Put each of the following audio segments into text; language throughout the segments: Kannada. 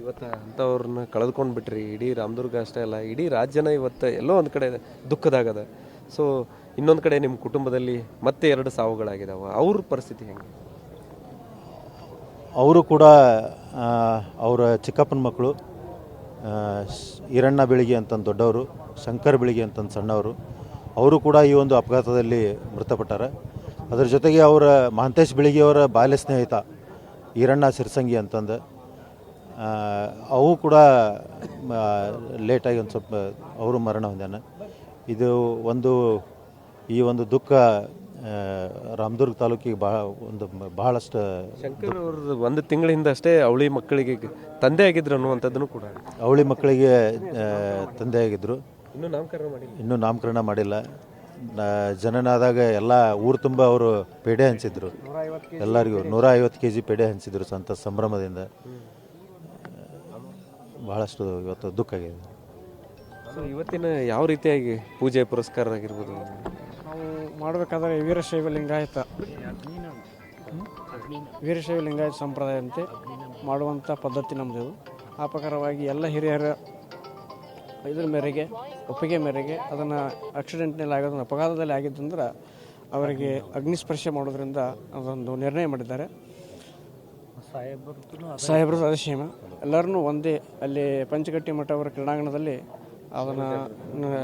ಇವತ್ತು ಅಂಥವ್ರನ್ನ ಕಳೆದುಕೊಂಡು ಬಿಟ್ರಿ, ಇಡೀ ರಾಮದುರ್ಗ ಅಷ್ಟೇ ಅಲ್ಲ, ಇಡೀ ರಾಜ್ಯನ ಇವತ್ತು ಎಲ್ಲೋ ಒಂದು ಕಡೆ ದುಃಖದಾಗದ. ಸೊ ಇನ್ನೊಂದು ಕಡೆ ನಿಮ್ಮ ಕುಟುಂಬದಲ್ಲಿ ಮತ್ತೆ ಎರಡು ಸಾವುಗಳಾಗಿದಾವೆ. ಅವ್ರ ಪರಿಸ್ಥಿತಿ ಹೆಂಗೆ? ಅವರು ಕೂಡ ಅವರ ಚಿಕ್ಕಪ್ಪನ ಮಕ್ಕಳು ಈರಣ್ಣ ಬೆಳಿಗ್ಗೆ ಅಂತಂದು ದೊಡ್ಡವರು, ಶಂಕರ್ ಬೆಳಿಗ್ಗೆ ಅಂತಂದು ಸಣ್ಣವರು, ಅವರು ಕೂಡ ಈ ಒಂದು ಅಪಘಾತದಲ್ಲಿ ಮೃತಪಟ್ಟಾರೆ. ಅದರ ಜೊತೆಗೆ ಅವರ ಮಹಂತೇಶ್ ಬೆಳಿಗ್ಗೆಯವರ ಬಾಲ್ಯ ಸ್ನೇಹಿತ, ಈರಣ್ಣ ಸಿರ್ಸಂಗಿ ಅಂತಂದು ಅವು ಕೂಡ ಲೇಟಾಗಿ ಒಂದು ಸ್ವಲ್ಪ ಅವರು ಮರಣ ಹೊಂದ್ಯಾನ. ಇದು ಒಂದು ಈ ಒಂದು ದುಃಖ ರಾಮದುರ್ಗ ತಾಲೂಕಿಗೆ ಬಹಳ ಒಂದು ಬಹಳಷ್ಟು ಶಂಕರ್ ಅವ್ರದ್ದು ಒಂದು ತಿಂಗಳ ಹಿಂದೆ ಅಷ್ಟೇ ಅವಳಿ ಮಕ್ಕಳಿಗೆ ತಂದೆ ಆಗಿದ್ರು ಅನ್ನುವಂಥದ್ದನ್ನು ಕೂಡ. ಅವಳಿ ಮಕ್ಕಳಿಗೆ ತಂದೆ ಆಗಿದ್ರು. ಇನ್ನೂ ನಾಮಕರಣ ಮಾಡಿಲ್ಲ. ಇನ್ನೂ ನಾಮಕರಣ ಮಾಡಿಲ್ಲ. ಜನನಾದಾಗ ಎಲ್ಲ ಊರು ತುಂಬ ಅವರು ಪೇಡೆ ಹಂಚಿದ್ರು. ಎಲ್ಲರಿಗೂ ನೂರ ಐವತ್ತು ಕೆ ಜಿ ಪೇಡೆ ಹಂಚಿದ್ರು ಸಂತ ಸಂಭ್ರಮದಿಂದ. ಬಹಳಷ್ಟು ಇವತ್ತು ದುಃಖ ಆಗಿದೆ. ಸೊ ಇವತ್ತಿನ ಯಾವ ರೀತಿಯಾಗಿ ಪೂಜೆ ಪುರಸ್ಕಾರ ಆಗಿರ್ಬೋದು ನಾವು ಮಾಡಬೇಕಾದ್ರೆ ವೀರಶೈವ ಲಿಂಗಾಯತ? ವೀರಶೈವ ಲಿಂಗಾಯತ ಸಂಪ್ರದಾಯದಂತೆ ಮಾಡುವಂಥ ಪದ್ಧತಿ ನಮ್ಮದು ಆ ಪ್ರಕಾರವಾಗಿ ಎಲ್ಲ ಹಿರಿಯರ ಇದ್ರ ಮೇರೆಗೆ ಒಪ್ಪಿಗೆ ಮೇರೆಗೆ ಅದನ್ನು ಆಕ್ಸಿಡೆಂಟ್ನಲ್ಲಿ ಆಗೋದನ್ನು ಅಪಘಾತದಲ್ಲಿ ಆಗಿದ್ದಂದ್ರೆ ಅವರಿಗೆ ಅಗ್ನಿಸ್ಪರ್ಶ ಮಾಡೋದ್ರಿಂದ ಅದೊಂದು ನಿರ್ಣಯ ಮಾಡಿದ್ದಾರೆ. ಸಾಹೇಬರು ಅದಶೀಮ ಎಲ್ಲರನ್ನೂ ಒಂದೇ ಅಲ್ಲಿ ಪಂಚಗಟ್ಟಿ ಮಠ ಅವರ ಕ್ರೀಡಾಂಗಣದಲ್ಲಿ ಅದನ್ನು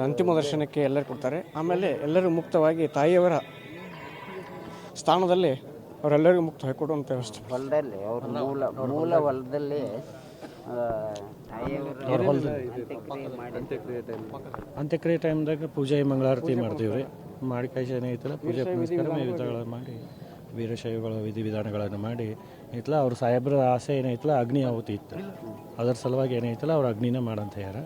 ಅಂತಿಮ ದರ್ಶನಕ್ಕೆ ಎಲ್ಲರೂ ಕೊಡ್ತಾರೆ. ಆಮೇಲೆ ಎಲ್ಲರೂ ಮುಕ್ತವಾಗಿ ತಾಯಿಯವರ ಸ್ಥಾನದಲ್ಲಿ ಅವರೆಲ್ಲರಿಗೂ ಮುಕ್ತ ಹಾಕಿಕೊಡುವಂಥ ವ್ಯವಸ್ಥೆ. ಹೊಲದಲ್ಲಿ ಅವ್ರ ಮೂಲ ಮೂಲ ಹೊಲದಲ್ಲಿ ಅಂತ್ಯಕ್ರಿಯೆ ಟೈಮ್ದಾಗ ಪೂಜೆ ಮಂಗಳಾರತಿ ಮಾಡ್ತೀವಿ ರೀ ಮಾಡಿ ಕೈ ಐತಲ್ಲ ಪೂಜೆ ಪುನಸ್ಕಾರ ಮಾಡಿ. ವೀರಶೈವಗಳ ವಿಧಿವಿಧಾನಗಳನ್ನು ಮಾಡಿ ಏನೈತಲ್ಲ ಅವ್ರ ಸಾಹೇಬ್ರ ಆಸೆ ಏನೈತಲ್ಲ ಅಗ್ನಿ ಆಹುತಿ ಇತ್ತು. ಅದರ ಸಲುವಾಗಿ ಏನೈತಲ್ಲ ಅವ್ರು ಅಗ್ನಿನೇ ಮಾಡಂತ ಯಾರ.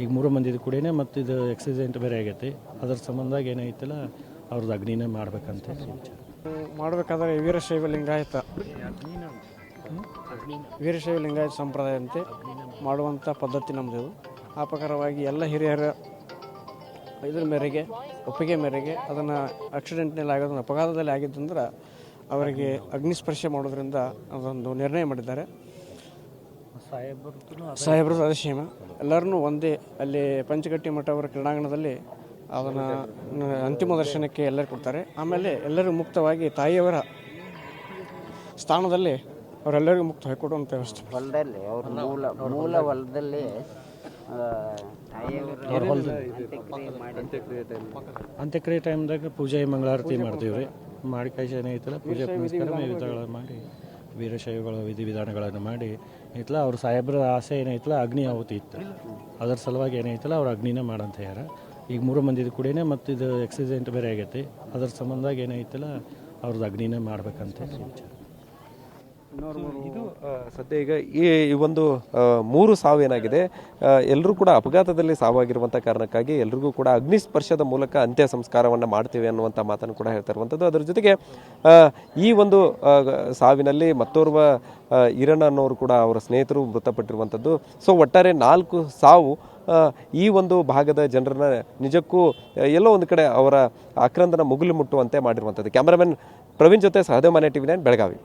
ಈಗ ಮೂರು ಮಂದಿದ ಕೂಡೇನೆ ಮತ್ತು ಇದು ಎಕ್ಸಿಡೆಂಟ್ ಬೇರೆ ಆಗೈತಿ. ಅದ್ರ ಸಂಬಂಧವಾಗಿ ಏನೈತಲ್ಲ ಅವ್ರದ್ದು ಅಗ್ನಿನೇ ಮಾಡ್ಬೇಕಂತ ವಿಚಾರ. ಮಾಡಬೇಕಾದ್ರೆ ವೀರಶೈವ ಲಿಂಗಾಯತ? ವೀರಶೈವ ಲಿಂಗಾಯತ ಸಂಪ್ರದಾಯ ಅಂತೆ ಮಾಡುವಂಥ ಪದ್ಧತಿ ನಮ್ಮದು ಆ ಪ್ರಕಾರವಾಗಿ ಎಲ್ಲ ಹಿರಿಯರ ಇದ್ರ ಮೇರೆಗೆ, ಒಪ್ಪಿಗೆ ಮೇರೆಗೆ ಅದನ್ನು ಆಕ್ಸಿಡೆಂಟ್ನಲ್ಲಿ ಆಗೋದನ್ನು ಅಪಘಾತದಲ್ಲಿ ಆಗಿದ್ದಂದ್ರೆ ಅವರಿಗೆ ಅಗ್ನಿಸ್ಪರ್ಶ ಮಾಡೋದ್ರಿಂದ ಅದೊಂದು ನಿರ್ಣಯ ಮಾಡಿದ್ದಾರೆ. ಸಾಹೇಬರು ಅದಶೀಮ ಎಲ್ಲರನ್ನೂ ಒಂದೇ ಅಲ್ಲಿ ಪಂಚಗಟ್ಟಿ ಮಠ ಅವರ ಕ್ರೀಡಾಂಗಣದಲ್ಲಿ ಅದನ್ನು ಅಂತಿಮ ದರ್ಶನಕ್ಕೆ ಎಲ್ಲರೂ ಕೊಡ್ತಾರೆ. ಆಮೇಲೆ ಎಲ್ಲರೂ ಮುಕ್ತವಾಗಿ ತಾಯಿಯವರ ಸ್ಥಾನದಲ್ಲಿ ಅವರೆಲ್ಲರಿಗೂ ಮುಕ್ತ ಕೊಡುವಂಥ ವ್ಯವಸ್ಥೆ ಹೊಲದಲ್ಲಿ ಅವ್ರ ಮೂಲ ಮೂಲ ಹೊಲದಲ್ಲಿ ಅಂತ್ಯಕ್ರಿಯೆ ಟೈಮ್ದಾಗ ಪೂಜೆ ಮಂಗಳಾರತಿ ಮಾಡ್ತೀವಿ ರೀ ಮಾಡಿ ಕೈಸ ಏನಾಯ್ತಲ್ಲ ಪೂಜೆ ಪುನಸ್ಕಾರ ವಿಧಗಳನ್ನು ಮಾಡಿ ವೀರಶೈವಗಳ ವಿಧಿವಿಧಾನಗಳನ್ನು ಮಾಡಿ ಐತಲ್ಲ ಅವ್ರ ಸಾಹೇಬ್ರ ಆಸೆ ಏನೈತಲ್ಲ ಅಗ್ನಿ ಆಹುತಿ ಇತ್ತು. ಅದರ ಸಲುವಾಗಿ ಏನೈತಲ್ಲ ಅವ್ರು ಅಗ್ನಿನೇ ಮಾಡಂತ ಯಾರ. ಈಗ ಮೂರು ಮಂದಿದ ಕೂಡೇನೆ ಮತ್ತು ಇದು ಆಕ್ಸಿಡೆಂಟ್ ಬೇರೆ ಆಗೈತಿ. ಅದ್ರ ಸಂಬಂಧಾಗ ಏನೈತಲ್ಲ ಅವ್ರದ್ದು ಅಗ್ನಿನೇ ಮಾಡ್ಬೇಕಂತ ವಿಚಾರ ಇದು ಸದ್ಯ ಈಗ ಈ ಈ ಒಂದು ಮೂರು ಸಾವು ಏನಾಗಿದೆ ಎಲ್ಲರೂ ಕೂಡ ಅಪಘಾತದಲ್ಲಿ ಸಾವಾಗಿರುವಂಥ ಕಾರಣಕ್ಕಾಗಿ ಎಲ್ರಿಗೂ ಕೂಡ ಅಗ್ನಿಸ್ಪರ್ಶದ ಮೂಲಕ ಅಂತ್ಯ ಸಂಸ್ಕಾರವನ್ನು ಮಾಡ್ತೀವಿ ಅನ್ನುವಂಥ ಮಾತನ್ನು ಕೂಡ ಹೇಳ್ತಾ ಇರುವಂಥದ್ದು ಅದರ ಜೊತೆಗೆ ಈ ಒಂದು ಸಾವಿನಲ್ಲಿ ಮತ್ತೋರ್ವ ಈರಣ್ಣ ಅನ್ನೋರು ಕೂಡ ಅವರ ಸ್ನೇಹಿತರು ಮೃತಪಟ್ಟಿರುವಂಥದ್ದು ಸೊ ಒಟ್ಟಾರೆ ನಾಲ್ಕು ಸಾವು ಈ ಒಂದು ಭಾಗದ ಜನರನ್ನ ನಿಜಕ್ಕೂ ಎಲ್ಲೋ ಒಂದು ಕಡೆ ಅವರ ಆಕ್ರಂದನ ಮುಗುಲು ಮುಟ್ಟುವಂತೆ ಮಾಡಿರುವಂಥದ್ದು ಕ್ಯಾಮರಾಮನ್ ಪ್ರವೀಣ್ ಜೊತೆ ಸಹದೇವ್ ಮನೆ ಟಿವಿ ನೈನ್ ಬೆಳಗಾವಿ.